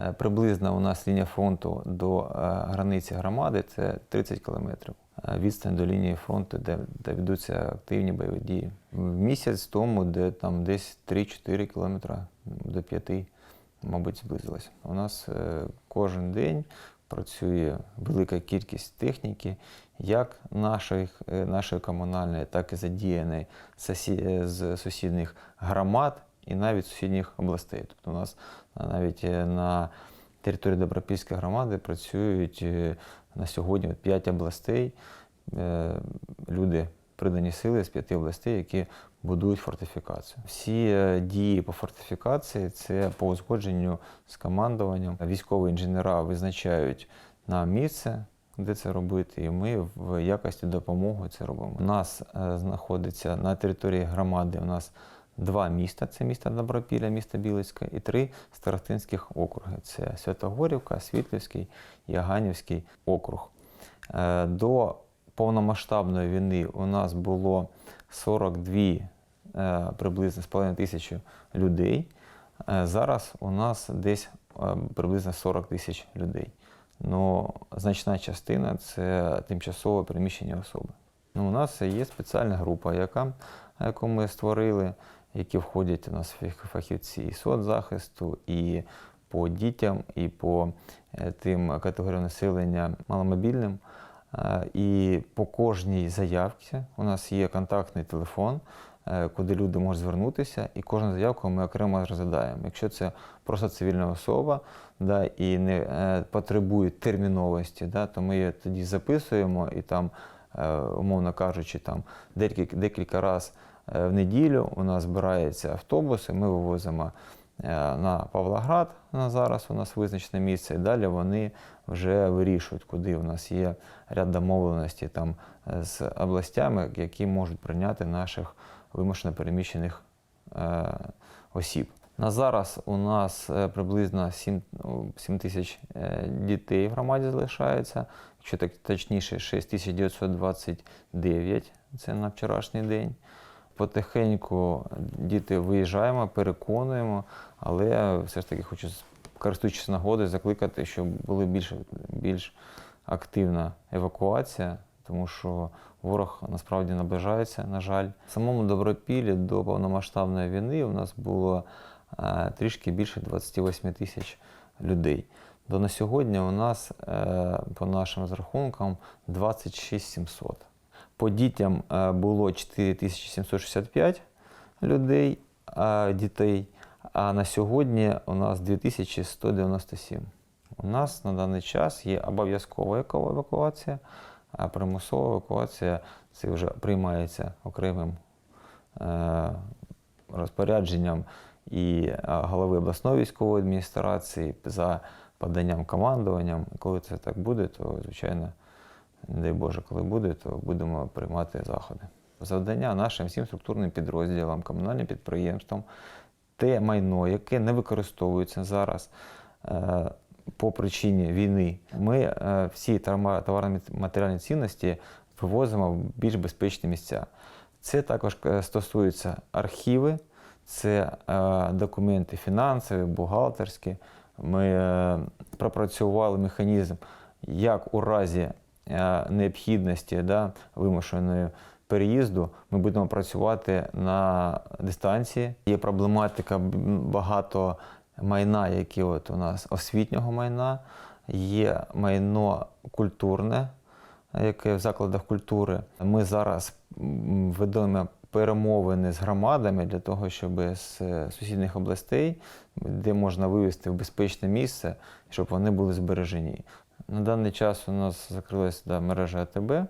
Е, Приблизно у нас лінія фронту до е, границі громади це 30 кілометрів. Е, Відстань до лінії фронту, де, де ведуться активні бойові дії. В Місяць тому, де там десь 3-4 кілометри до 5, мабуть, зблизилося. У нас кожен день працює велика кількість техніки, як наших, нашої комунальної, так і задіяної з сусідніх громад і навіть сусідніх областей. Тобто у нас е, навіть е, на території Добропільської громади працюють е, на сьогодні 5 областей. Люди придані сили з п'яти областей, які будують фортифікацію. Всі дії по фортифікації це по узгодженню з командуванням. Військові інженера визначають нам місце, де це робити, і ми в якості допомоги це робимо. У нас знаходиться на території громади. У нас два міста: це місто Добропілля, місто Білицьке, і три старостинських округи: це Святогорівка, Світлівський і Аганівський округ. Е, До повномасштабної війни у нас було 42 е, приблизно з половиною тисячі людей. Е, Зараз у нас десь приблизно 40 тисяч людей. Ну, значна частина це тимчасово переміщені особи. Ну, у нас є спеціальна група, яка, яку ми створили, які входять у нас фах- фахівці і соцзахисту, і по дітям, і по е, тим категоріям населення маломобільним. Е, І по кожній заявці у нас є контактний телефон, е, куди люди можуть звернутися, і кожну заявку ми окремо розглядаємо. Якщо це просто цивільна особа да, і не потребує терміновості, да, то ми її тоді записуємо і там, умовно кажучи, там декілька, декілька разів в неділю у нас збирається автобус, і ми вивозимо е, на Павлоград на зараз у нас визначене місце, і далі вони вже вирішують, куди у нас є ряд домовленостей там е, з областями, які можуть прийняти наших вимушено переміщених е, осіб. На зараз у нас е, приблизно 7, ну, 7 тисяч е, дітей в громаді залишається, якщо так точніше, 6929, це на вчорашній день. Потихеньку діти виїжджаємо, переконуємо, але все ж таки хочу, користуючись нагодою, закликати, щоб була більш, більш активна евакуація, тому що ворог насправді наближається, на жаль. В самому Добропіллі до повномасштабної війни у нас було е, трішки більше 28 тисяч людей. До на сьогодні у нас, е, по нашим розрахункам, 26 700. По дітям е, було 4765 людей, е, дітей, а на сьогодні у нас 2197. У нас на даний час є обов'язкова евакуація, а примусова евакуація це вже приймається окремим е, розпорядженням і голови обласної військової адміністрації за поданням командуванням. Коли це так буде, то звичайно, дай Боже, коли буде, то будемо приймати заходи. Завдання нашим всім структурним підрозділам, комунальним підприємствам, те майно, яке не використовується зараз е, по причині війни, ми е, всі товарно- товарно-матеріальні цінності вивозимо в більш безпечні місця. Це також е, стосується архіви, це документи фінансові, бухгалтерські. Ми пропрацювали механізм, як у разі необхідності да, вимушеної переїзду ми будемо працювати на дистанції. Є проблематика багато майна, які от у нас освітнього майна, є майно культурне, яке в закладах культури. Ми зараз ведемо перемовини з громадами для того, щоб з е, сусідніх областей, де можна вивезти в безпечне місце, щоб вони були збережені. На даний час у нас закрилася да, мережа АТБ.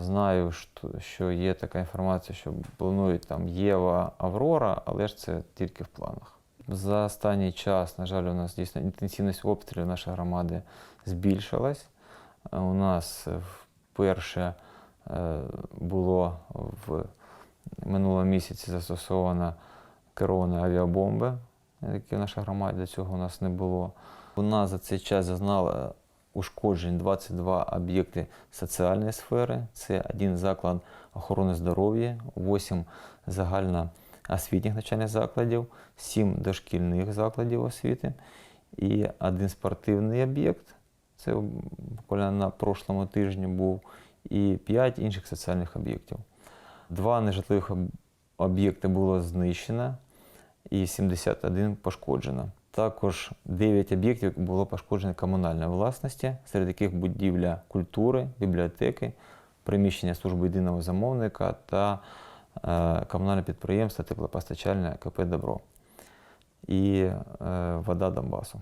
Знаю, що- є така інформація, що планують там Єва, Аврора, але ж це тільки в планах. За останній час, на жаль, у нас дійсно інтенсивність обстрілів нашої громади збільшилась. У нас е, вперше е, було в минулому місяці застосовано керовані авіабомби, які в нашій громаді до цього у нас не було. Нас за цей час зазнали ушкоджень 22 об'єкти соціальної сфери. Це один заклад охорони здоров'я, 8 загальноосвітніх навчальних закладів, 7 дошкільних закладів освіти і один спортивний об'єкт. Це буквально на прошлому тижні був, і п'ять інших соціальних об'єктів. Два нежитлових об'єкти було знищено і 71 пошкоджено. Також 9 об'єктів було пошкоджено комунальної власності, серед яких будівля культури, бібліотеки, приміщення служби єдиного замовника та е, комунальне підприємство теплопостачальне КП Добро і е, вода Донбасу.